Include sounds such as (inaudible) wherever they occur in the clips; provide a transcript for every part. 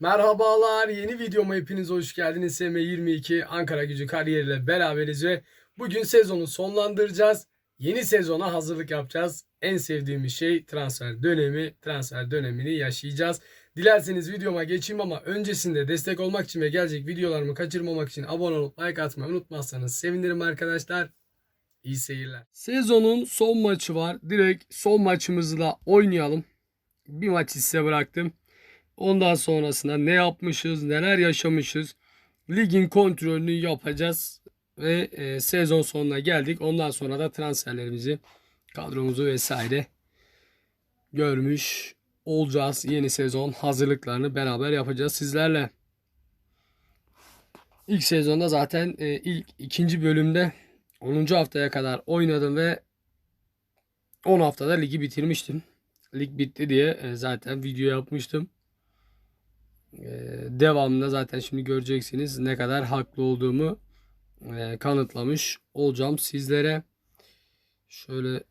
Merhabalar, yeni videoma hepiniz hoş geldiniz. SM22 Ankara Gücü kariyeriyle beraberiz ve bugün sezonu sonlandıracağız. Yeni sezona hazırlık yapacağız. En sevdiğimiz şey transfer dönemi, transfer dönemini yaşayacağız. Dilerseniz videoma geçeyim ama öncesinde destek olmak için ve gelecek videolarımı kaçırmamak için abone olup like atmayı unutmazsanız sevinirim arkadaşlar. İyi seyirler. Sezonun son maçı var. Direkt son maçımızla oynayalım. Bir maç size bıraktım. Ondan sonrasında ne yapmışız, neler yaşamışız, ligin kontrolünü yapacağız ve e, sezon sonuna geldik. Ondan sonra da transferlerimizi, kadromuzu vesaire görmüş olacağız. Yeni sezon hazırlıklarını beraber yapacağız sizlerle. İlk sezonda zaten e, ilk ikinci bölümde 10. haftaya kadar oynadım ve 10 haftada ligi bitirmiştim. Lig bitti diye e, zaten video yapmıştım. Ee, devamında zaten şimdi göreceksiniz ne kadar haklı olduğumu e, kanıtlamış olacağım sizlere. Şöyle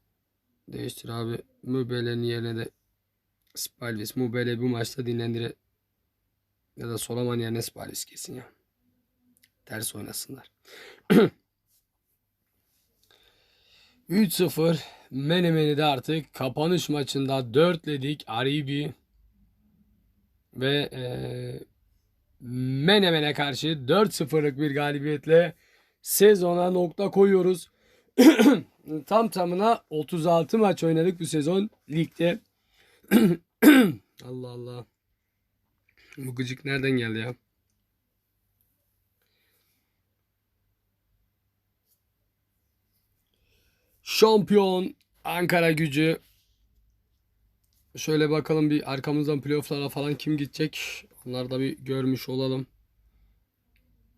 değiştir abi. Mübele'nin yerine de Spalvis. Mübele bu maçta dinlendire ya da Solaman yerine Spalvis kesin ya. Ters oynasınlar. (clears throat) 3-0 Menemen'i de artık kapanış maçında 4'ledik. Aribi ve e, Menemen'e karşı 4-0'lık bir galibiyetle sezona nokta koyuyoruz. (clears throat) Tam tamına 36 maç oynadık bu sezon ligde. (clears throat) Allah Allah. Bu gıcık nereden geldi ya? Şampiyon Ankara gücü Şöyle bakalım bir arkamızdan playofflara falan kim gidecek. Onları da bir görmüş olalım.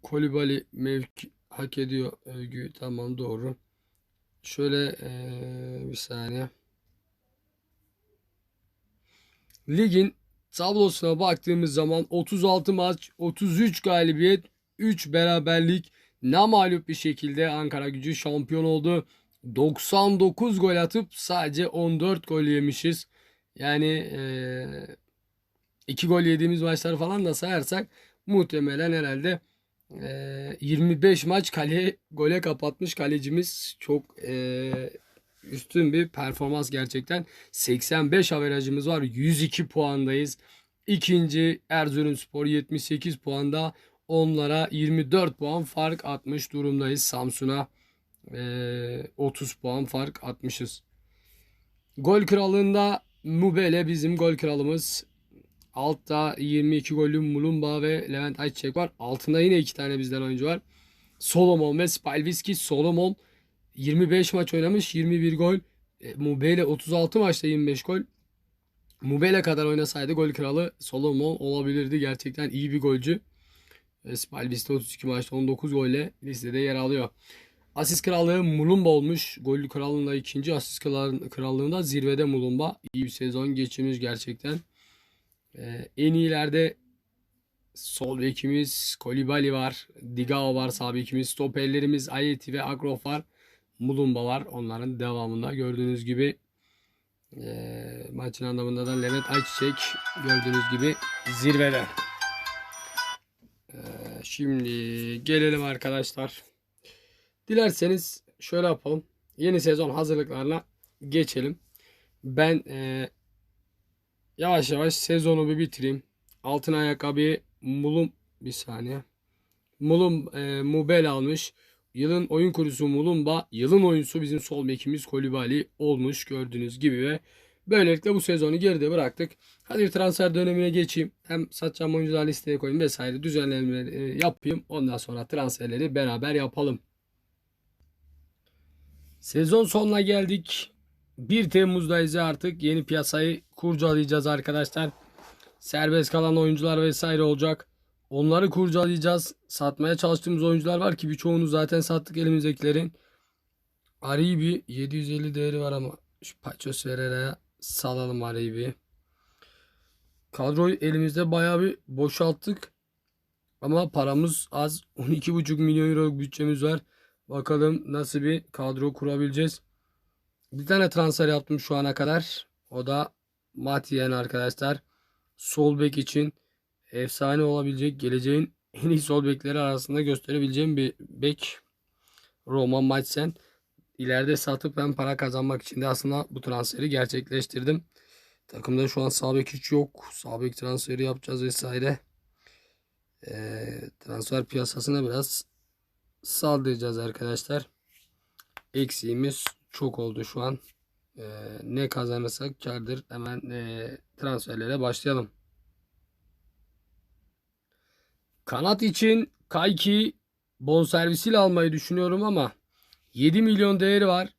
Kolibali mevki hak ediyor övgü. Tamam doğru. Şöyle ee, bir saniye. Ligin tablosuna baktığımız zaman 36 maç, 33 galibiyet, 3 beraberlik, namalup bir şekilde Ankara gücü şampiyon oldu. 99 gol atıp sadece 14 gol yemişiz. Yani e, iki gol yediğimiz maçları falan da sayarsak muhtemelen herhalde e, 25 maç kale gole kapatmış kalecimiz çok e, üstün bir performans gerçekten. 85 averajımız var. 102 puandayız. İkinci Erzurumspor 78 puanda. Onlara 24 puan fark atmış durumdayız. Samsun'a e, 30 puan fark atmışız. Gol kralında Mubele bizim gol kralımız. Altta 22 golü Mulumba ve Levent Ayçiçek var. Altında yine iki tane bizden oyuncu var. Solomon ve Spalviski. Solomon 25 maç oynamış 21 gol. E, Mubele 36 maçta 25 gol. Mubele kadar oynasaydı gol kralı Solomon olabilirdi. Gerçekten iyi bir golcü. E, Spalvis de 32 maçta 19 golle listede yer alıyor. Asist krallığı Mulumba olmuş. Gol krallığında ikinci. Asist krallığında zirvede Mulumba. İyi bir sezon geçirmiş gerçekten. Ee, en iyilerde sol bekimiz Kolibali var. Digao var sağ bekimiz. Stoperlerimiz Ayeti ve Agrof var. Mulumba var. Onların devamında gördüğünüz gibi e, maçın anlamında da Levent Ayçiçek gördüğünüz gibi zirvede. Ee, şimdi gelelim arkadaşlar. Dilerseniz şöyle yapalım. Yeni sezon hazırlıklarına geçelim. Ben e, yavaş yavaş sezonu bir bitireyim. Altın ayakkabıyı Mulum bir saniye. Mulum e, Mubel almış. Yılın oyun kurucusu Mulumba. Yılın oyuncusu bizim sol bekimiz Kolibali olmuş gördüğünüz gibi ve böylelikle bu sezonu geride bıraktık. Hadi transfer dönemine geçeyim. Hem satacağım oyuncular listeye koyayım vesaire düzenlemeleri e, yapayım. Ondan sonra transferleri beraber yapalım. Sezon sonuna geldik. 1 Temmuz'dayız artık. Yeni piyasayı kurcalayacağız arkadaşlar. Serbest kalan oyuncular vesaire olacak. Onları kurcalayacağız. Satmaya çalıştığımız oyuncular var ki birçoğunu zaten sattık elimizdekilerin. Aribi 750 değeri var ama şu Paços Ferreira'ya salalım Aribi. Kadroyu elimizde bayağı bir boşalttık. Ama paramız az. 12,5 milyon euro bütçemiz var. Bakalım nasıl bir kadro kurabileceğiz. Bir tane transfer yaptım şu ana kadar. O da Matiyen arkadaşlar. Sol bek için efsane olabilecek geleceğin (laughs) en iyi sol bekleri arasında gösterebileceğim bir bek Roman Madsen. İleride satıp ben para kazanmak için de aslında bu transferi gerçekleştirdim. Takımda şu an sağ bek hiç yok. Sağ bek transferi yapacağız vesaire. Ee, transfer piyasasına biraz saldıracağız arkadaşlar. Eksiğimiz çok oldu şu an. Ee, ne kazanırsak kardır. Hemen e, transferlere başlayalım. Kanat için Kayki bonservisiyle almayı düşünüyorum ama 7 milyon değeri var.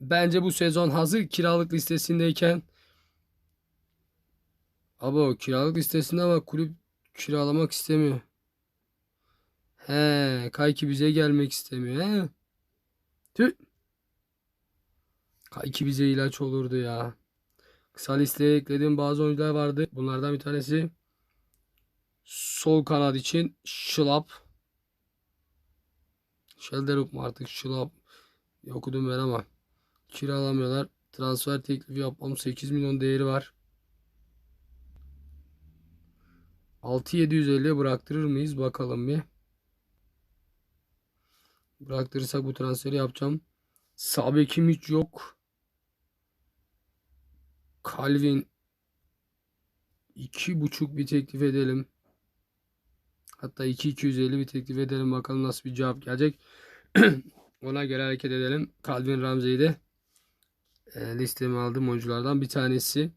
Bence bu sezon hazır kiralık listesindeyken Abi o kiralık listesinde ama kulüp kiralamak istemiyor. He, Kayki bize gelmek istemiyor. He. Tüh. Kayki bize ilaç olurdu ya. Kısa listeye eklediğim bazı oyuncular vardı. Bunlardan bir tanesi sol kanat için Şılap. Şelderup mu artık Şılap. Okudum ben ama kiralamıyorlar. Transfer teklifi yapmam 8 milyon değeri var. 6750'ye bıraktırır mıyız? Bakalım bir. Bıraktırırsak bu transferi yapacağım. Sağ bekim hiç yok. Calvin iki buçuk bir teklif edelim. Hatta 2250 bir teklif edelim. Bakalım nasıl bir cevap gelecek. (clears throat) Ona göre hareket edelim. Calvin Ramsey'i de e, listeme aldığım oyunculardan bir tanesi.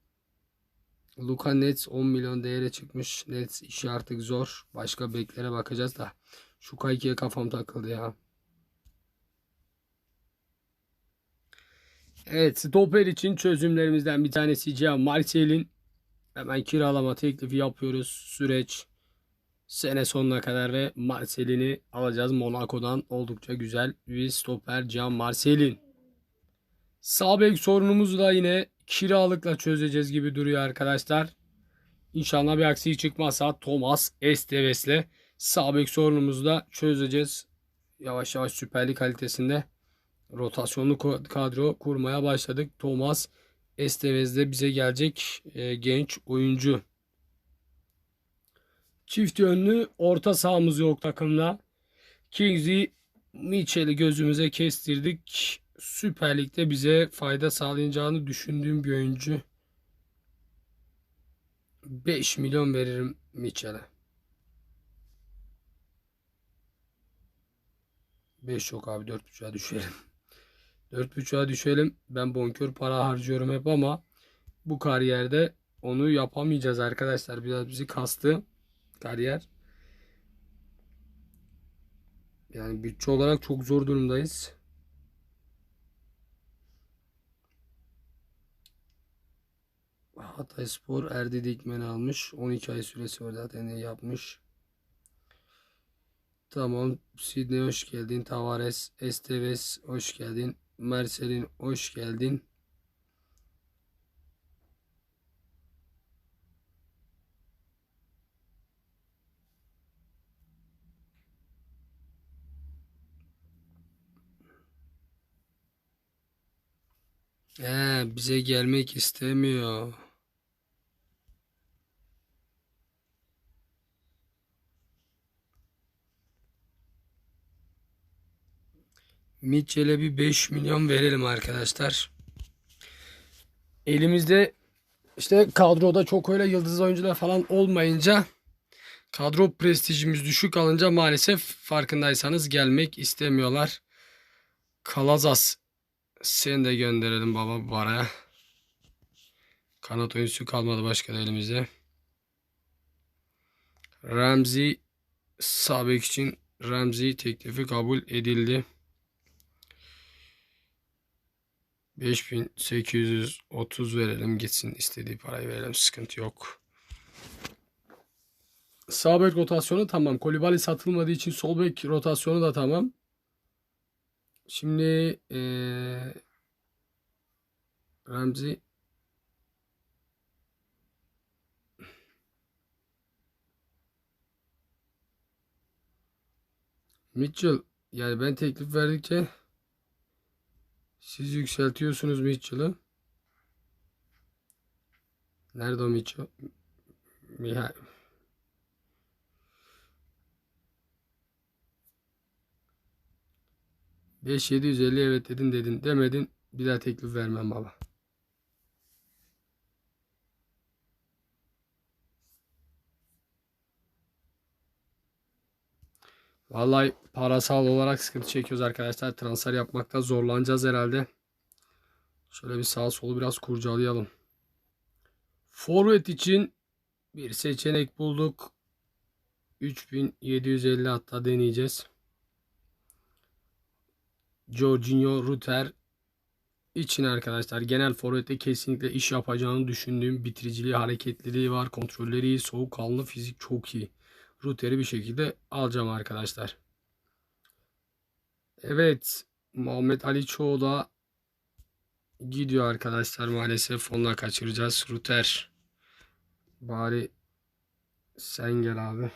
Luka Nets 10 milyon değere çıkmış. Nets işi artık zor. Başka beklere bakacağız da. Şu Kayki'ye kafam takıldı ya. Evet stoper için çözümlerimizden bir tanesi Cihan Marcel'in hemen kiralama teklifi yapıyoruz. Süreç sene sonuna kadar ve Marcel'ini alacağız Monaco'dan. Oldukça güzel bir stoper Cihan Marcel'in. Sağ bek sorunumuzu da yine kiralıkla çözeceğiz gibi duruyor arkadaşlar. İnşallah bir aksilik çıkmazsa Thomas Esteves'le sağ bek sorunumuzu da çözeceğiz. Yavaş yavaş Süper Lig kalitesinde rotasyonlu kadro kurmaya başladık. Thomas Estevez de bize gelecek e, genç oyuncu. Çift yönlü orta sahamız yok takımda. Kingsley Mitchell'i gözümüze kestirdik. Süper Lig'de bize fayda sağlayacağını düşündüğüm bir oyuncu. 5 milyon veririm Mitchell'e. 5 yok abi 4.5'a düşelim. 4.5'a düşelim. Ben bonkör para harcıyorum hep ama bu kariyerde onu yapamayacağız arkadaşlar. Biraz bizi kastı kariyer. Yani bütçe olarak çok zor durumdayız. Hatay Spor Erdi Dikmen almış. 12 ay süresi var zaten yapmış. Tamam. Sidney hoş geldin. Tavares, Esteves hoş geldin. Marcel'in hoş geldin. Ee, bize gelmek istemiyor. Mitchell'e bir 5 milyon verelim arkadaşlar. Elimizde işte kadroda çok öyle yıldız oyuncular falan olmayınca kadro prestijimiz düşük alınca maalesef farkındaysanız gelmek istemiyorlar. Kalazas seni de gönderelim baba baraya. Kanat oyuncusu kalmadı başka da elimizde. Ramzi Sabek için Ramzi teklifi kabul edildi. 5830 verelim gitsin istediği parayı verelim sıkıntı yok. Sağ bek rotasyonu tamam. Kolibali satılmadığı için sol bek rotasyonu da tamam. Şimdi ee, Ramzi Mitchell yani ben teklif verdikçe siz yükseltiyorsunuz Mitchell'ı. Nerede o Mitchell? Mihail. Beş yedi yüz elli evet dedin dedin demedin bir daha teklif vermem baba. Vallahi parasal olarak sıkıntı çekiyoruz arkadaşlar. Transfer yapmakta zorlanacağız herhalde. Şöyle bir sağ solu biraz kurcalayalım. Forvet için bir seçenek bulduk. 3750 hatta deneyeceğiz. Jorginho Ruter için arkadaşlar genel forvette kesinlikle iş yapacağını düşündüğüm bitiriciliği, hareketliliği var, kontrolleri iyi, soğukkanlı, fizik çok iyi. Ruter'i bir şekilde alacağım arkadaşlar. Evet, Muhammed Ali Çoğu da gidiyor arkadaşlar maalesef. Onunla kaçıracağız. Ruter. Bari sen gel abi.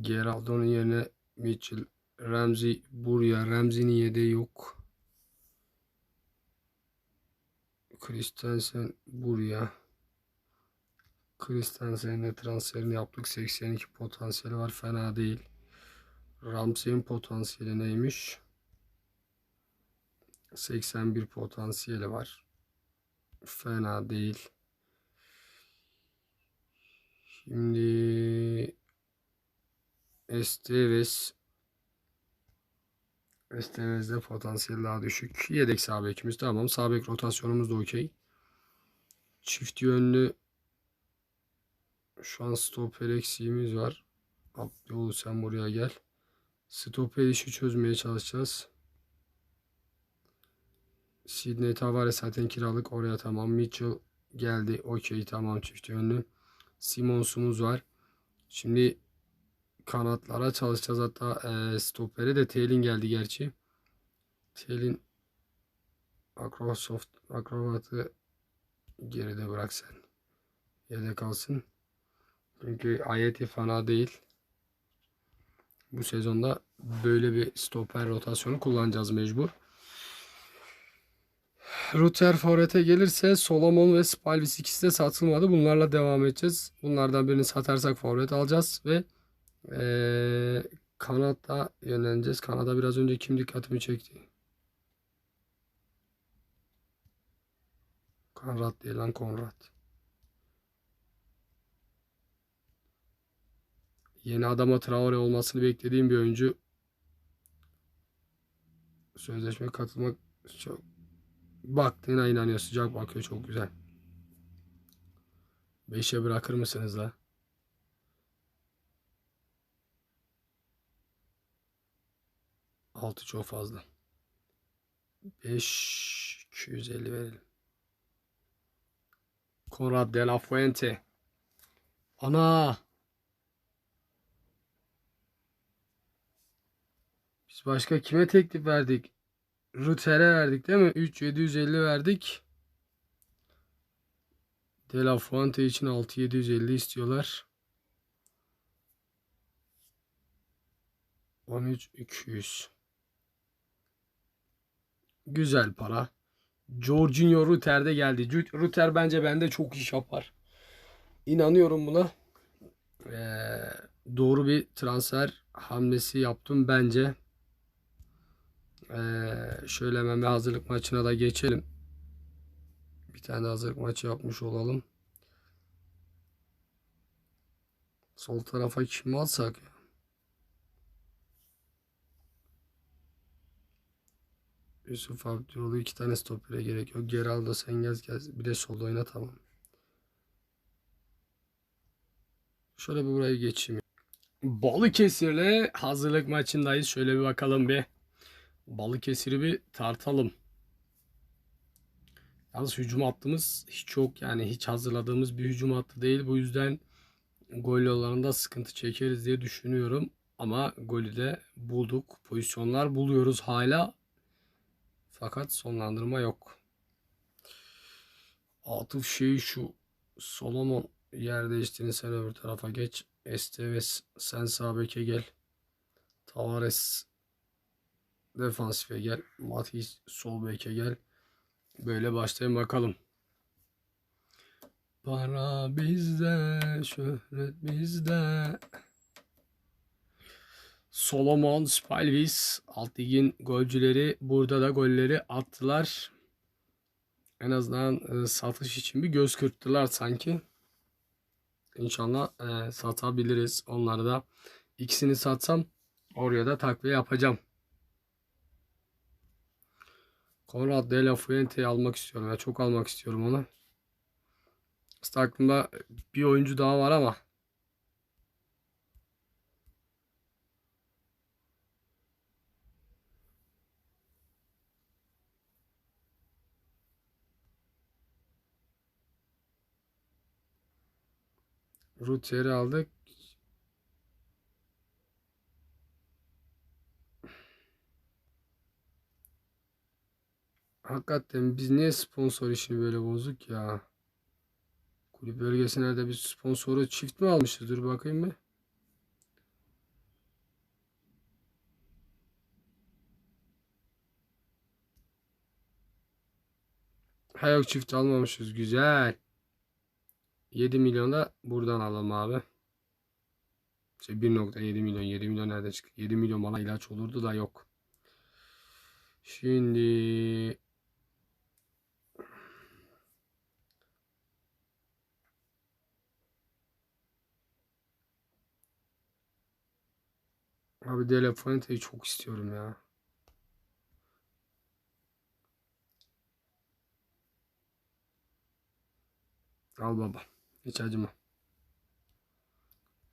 Geraldo'nun yerine Mitchell, Ramsey buraya. Ramsey'nin yedeği yok. Christensen buraya. Christensen'e transferini yaptık. 82 potansiyeli var. Fena değil. Ramsey'in potansiyeli neymiş? 81 potansiyeli var. Fena değil. Şimdi Esteves Esteves'de potansiyel daha düşük. Yedek sağ tamam. Sağ rotasyonumuz da okey. Çift yönlü şu an stoper eksiğimiz var. Abdioğlu sen buraya gel. Stoper işi çözmeye çalışacağız. Sidney Tavares zaten kiralık oraya tamam. Mitchell geldi. Okey tamam çift yönlü. Simons'umuz var. Şimdi kanatlara çalışacağız. Hatta e, stopere de Taylin geldi gerçi. Taylin Akrosoft Akrobat'ı geride bırak sen. Yedek kalsın. Çünkü ayeti fena değil. Bu sezonda böyle bir stoper rotasyonu kullanacağız mecbur. Ruter Forvet'e gelirse Solomon ve Spalvis ikisi de satılmadı. Bunlarla devam edeceğiz. Bunlardan birini satarsak Forvet alacağız ve ee, Kanada yönleneceğiz. Kanada biraz önce kim dikkatimi çekti? Konrad değil lan Konrad. Yeni adama Traore olmasını beklediğim bir oyuncu. Sözleşme katılmak çok baktığına inanıyor. Sıcak bakıyor. Çok güzel. Beşe bırakır mısınız la? Altı çok fazla. 5 250 verelim. Conrad de la Fuente. Ana. Başka kime teklif verdik? Ruter'e verdik değil mi? 3750 verdik. De La Fuente için 6750 istiyorlar. 13200. Güzel para. Jorginho Ruter de geldi. Ruter bence bende çok iş yapar. İnanıyorum buna. Ee, doğru bir transfer hamlesi yaptım bence. Ee, şöyle hemen bir hazırlık maçına da geçelim. Bir tane hazırlık maçı yapmış olalım. Sol tarafa kimi alsak ya? Yusuf Abdüroğlu iki tane stopere gerek yok. Geraldo sen gez gez. Bir de solda oyna tamam. Şöyle bir buraya geçeyim. Balıkesir'le hazırlık maçındayız. Şöyle bir bakalım bir. Balıkesir'i bir tartalım. Yalnız hücum hattımız hiç yok. Yani hiç hazırladığımız bir hücum hattı değil. Bu yüzden gol yollarında sıkıntı çekeriz diye düşünüyorum. Ama golü de bulduk. Pozisyonlar buluyoruz hala. Fakat sonlandırma yok. Atıf şey şu. Solomon yer değiştiğini sen öbür tarafa geç. Esteves sen sağ beke gel. Tavares defansife gel. Matiz sol beke gel. Böyle başlayın bakalım. Para bizde, şöhret bizde. Solomon Spalvis alt ligin golcüleri burada da golleri attılar. En azından e, satış için bir göz kırptılar sanki. İnşallah e, satabiliriz. Onları da ikisini satsam oraya da takviye yapacağım. Conrad de la Fuente'yi almak istiyorum. Ya çok almak istiyorum onu. Aslında aklımda bir oyuncu daha var ama Rutier'i aldık. Hakikaten biz niye sponsor işini böyle bozduk ya? Kulüp bölgesine de bir sponsoru çift mi almışız? Dur bakayım bir. Ha yok çift almamışız. Güzel. 7 milyon da buradan alalım abi. Şey 1.7 milyon. 7 milyon nerede çıktı? 7 milyon bana ilaç olurdu da yok. Şimdi Abi De La Fuente'yi çok istiyorum ya. Al baba. Hiç acıma.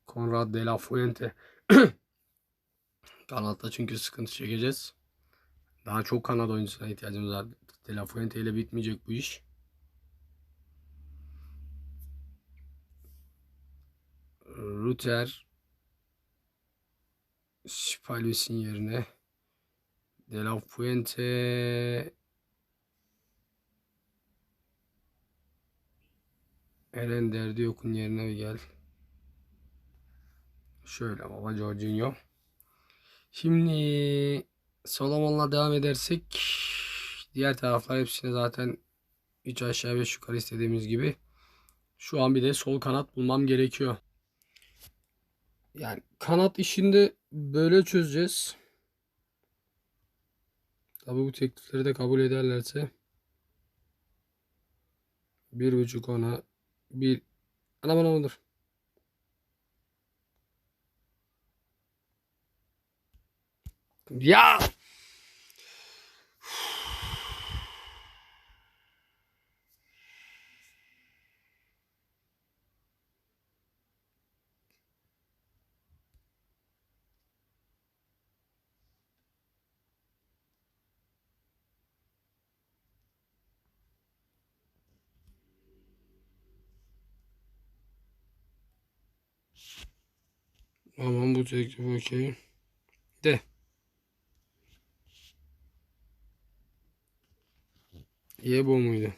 Conrad De La Fuente. Kanatta çünkü sıkıntı çekeceğiz. Daha çok kanat oyuncusuna ihtiyacımız var. De La Fuente ile bitmeyecek bu iş. Ruter Spalvis'in yerine De La Fuente Eren derdi yokun yerine gel. Şöyle baba Jorginho. Şimdi Solomon'la devam edersek diğer taraflar hepsini zaten 3 aşağı 5 yukarı istediğimiz gibi. Şu an bir de sol kanat bulmam gerekiyor. Yani kanat işinde böyle çözeceğiz. Tabi bu teklifleri de kabul ederlerse bir buçuk ona bir ana bana olur. Ya Tamam bu teklif okey. De. Yebo muydu?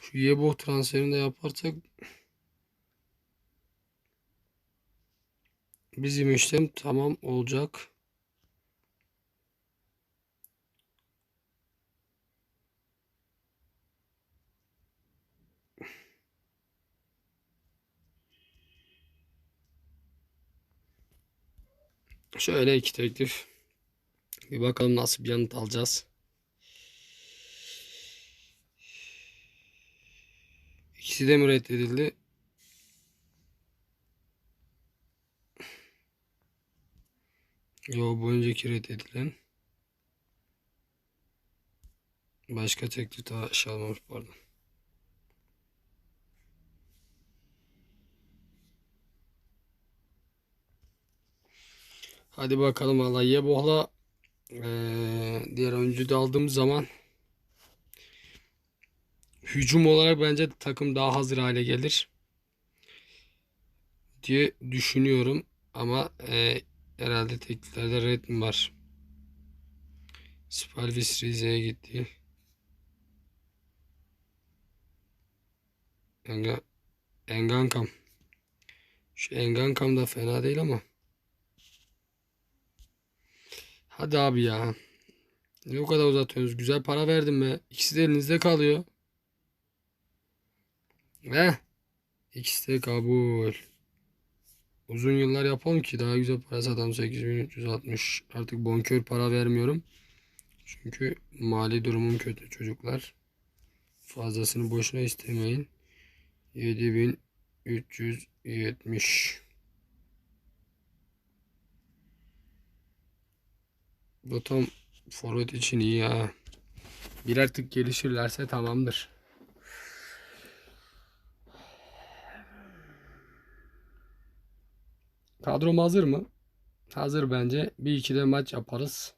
Şu Yebo transferini de yaparsak bizim işlem tamam olacak. Şöyle iki teklif. Bir bakalım nasıl bir yanıt alacağız. İkisi de mi reddedildi? Yo bu önceki reddedilen. Başka teklif daha aşağı almamış pardon. Hadi bakalım valla Yeboh'la ee, diğer oyuncuyu da aldığımız zaman hücum olarak bence takım daha hazır hale gelir diye düşünüyorum. Ama e, herhalde tekliflerde red mi var? Spalvis Rize'ye gitti. Enga, Engankam. Şu Engankam da fena değil ama. Hadi abi ya. Ne o kadar uzatıyorsunuz? Güzel para verdim be. İkisi de elinizde kalıyor. Ve ikisi de kabul. Uzun yıllar yapalım ki daha güzel parası adam 8360. Artık bonkör para vermiyorum. Çünkü mali durumum kötü çocuklar. Fazlasını boşuna istemeyin. 7370. Tam forvet için iyi ya. Birer tık gelişirlerse tamamdır. Kadrom hazır mı? Hazır bence. Bir iki de maç yaparız.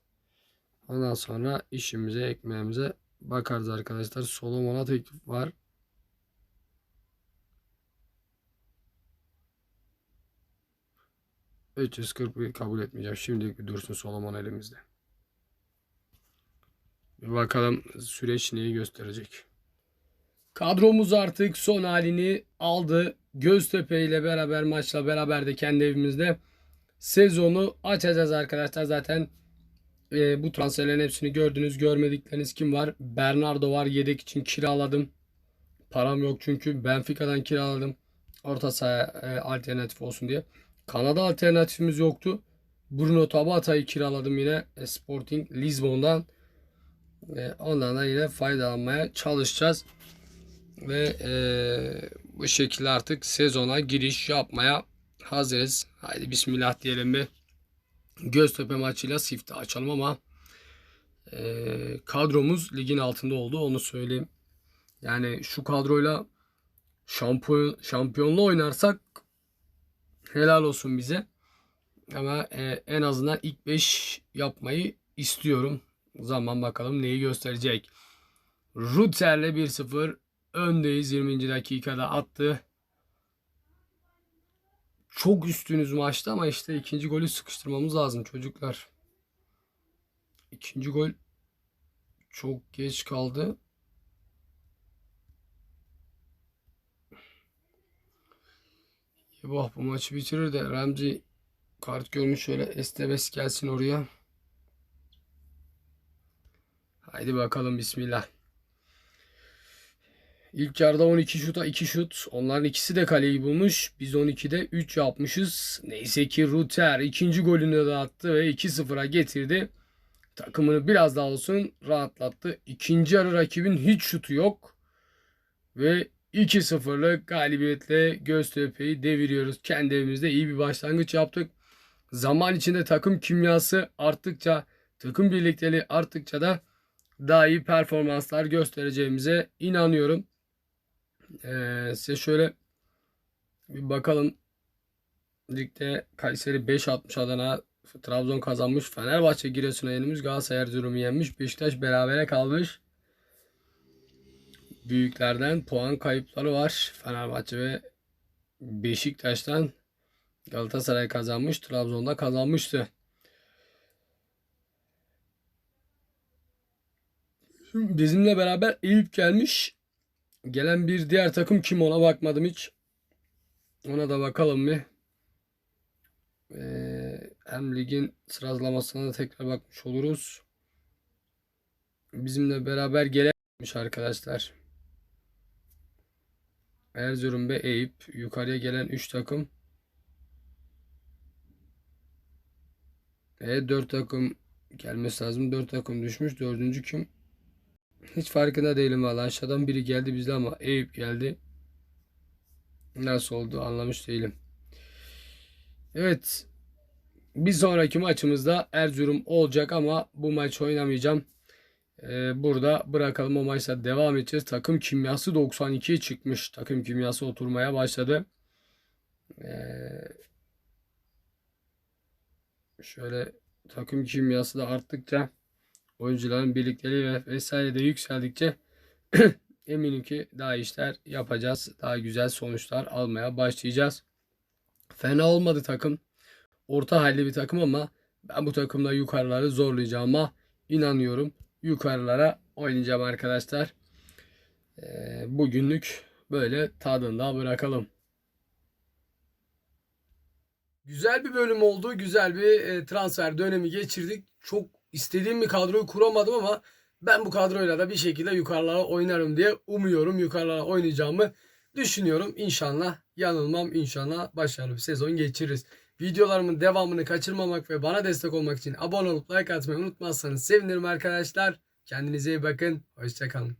Ondan sonra işimize, ekmeğimize bakarız arkadaşlar. Solomon'a teklif var. ...340 kabul etmeyeceğim. Şimdilik dursun Solomon elimizde. Bakalım süreç neyi gösterecek. Kadromuz artık son halini aldı. Göztepe ile beraber maçla beraber de kendi evimizde sezonu açacağız arkadaşlar. Zaten e, bu transferlerin hepsini gördünüz. Görmedikleriniz kim var? Bernardo var. Yedek için kiraladım. Param yok çünkü Benfica'dan kiraladım. Orta saha e, alternatif olsun diye. Kanada alternatifimiz yoktu. Bruno Tabata'yı kiraladım yine e, Sporting Lisbon'dan. E, ondan da yine faydalanmaya çalışacağız. Ve e, bu şekilde artık sezona giriş yapmaya hazırız. Haydi bismillah diyelim bir. Göztepe maçıyla sifte açalım ama e, kadromuz ligin altında oldu onu söyleyeyim. Yani şu kadroyla şampiyon, şampiyonla oynarsak helal olsun bize. Ama e, en azından ilk 5 yapmayı istiyorum. Zaman bakalım neyi gösterecek. Ruter'le 1-0 öndeyiz 20. dakikada attı. Çok üstünüz maçta ama işte ikinci golü sıkıştırmamız lazım çocuklar. İkinci gol çok geç kaldı. Yebah bu maçı bitirir de Ramsey kart görmüş şöyle Esteves gelsin oraya. Haydi bakalım bismillah. İlk yarıda 12 şuta 2 şut. Onların ikisi de kaleyi bulmuş. Biz 12'de 3 yapmışız. Neyse ki Ruter ikinci golünü de attı ve 2-0'a getirdi. Takımını biraz daha olsun rahatlattı. İkinci yarı rakibin hiç şutu yok. Ve 2-0'lık galibiyetle Göztepe'yi deviriyoruz. Kendi evimizde iyi bir başlangıç yaptık. Zaman içinde takım kimyası arttıkça, takım birlikteliği arttıkça da daha iyi performanslar göstereceğimize inanıyorum. Ee, size şöyle bir bakalım. Ligde Kayseri 5 atmış Adana. Trabzon kazanmış. Fenerbahçe Giresun'a yenilmiş. Galatasaray Erzurum'u yenmiş. Beşiktaş berabere kalmış. Büyüklerden puan kayıpları var. Fenerbahçe ve Beşiktaş'tan Galatasaray kazanmış. Trabzon'da kazanmıştı. Bizimle beraber Eyüp gelmiş. Gelen bir diğer takım kim ona bakmadım hiç. Ona da bakalım bir. Ee, hem ligin sıralamasına da tekrar bakmış oluruz. Bizimle beraber gelenmiş arkadaşlar. Erzurum ve Eyüp. Yukarıya gelen 3 takım. E 4 takım gelmesi lazım. 4 takım düşmüş. Dördüncü kim? Hiç farkında değilim valla. Aşağıdan biri geldi bizde ama Eyüp geldi. Nasıl oldu anlamış değilim. Evet. Bir sonraki maçımızda Erzurum olacak ama bu maç oynamayacağım. Ee, burada bırakalım o maçta devam edeceğiz. Takım kimyası 92'ye çıkmış. Takım kimyası oturmaya başladı. Ee, şöyle takım kimyası da arttıkça oyuncuların birlikteliği ve vesaire de yükseldikçe (clears throat) eminim ki daha işler yapacağız. Daha güzel sonuçlar almaya başlayacağız. Fena olmadı takım. Orta halli bir takım ama ben bu takımda yukarıları zorlayacağıma inanıyorum. Yukarılara oynayacağım arkadaşlar. Ee, bugünlük böyle tadında bırakalım. Güzel bir bölüm oldu. Güzel bir e, transfer dönemi geçirdik. Çok istediğim bir kadroyu kuramadım ama ben bu kadroyla da bir şekilde yukarılara oynarım diye umuyorum. Yukarılara oynayacağımı düşünüyorum. İnşallah yanılmam. İnşallah başarılı bir sezon geçiririz. Videolarımın devamını kaçırmamak ve bana destek olmak için abone olup like atmayı unutmazsanız sevinirim arkadaşlar. Kendinize iyi bakın. Hoşçakalın.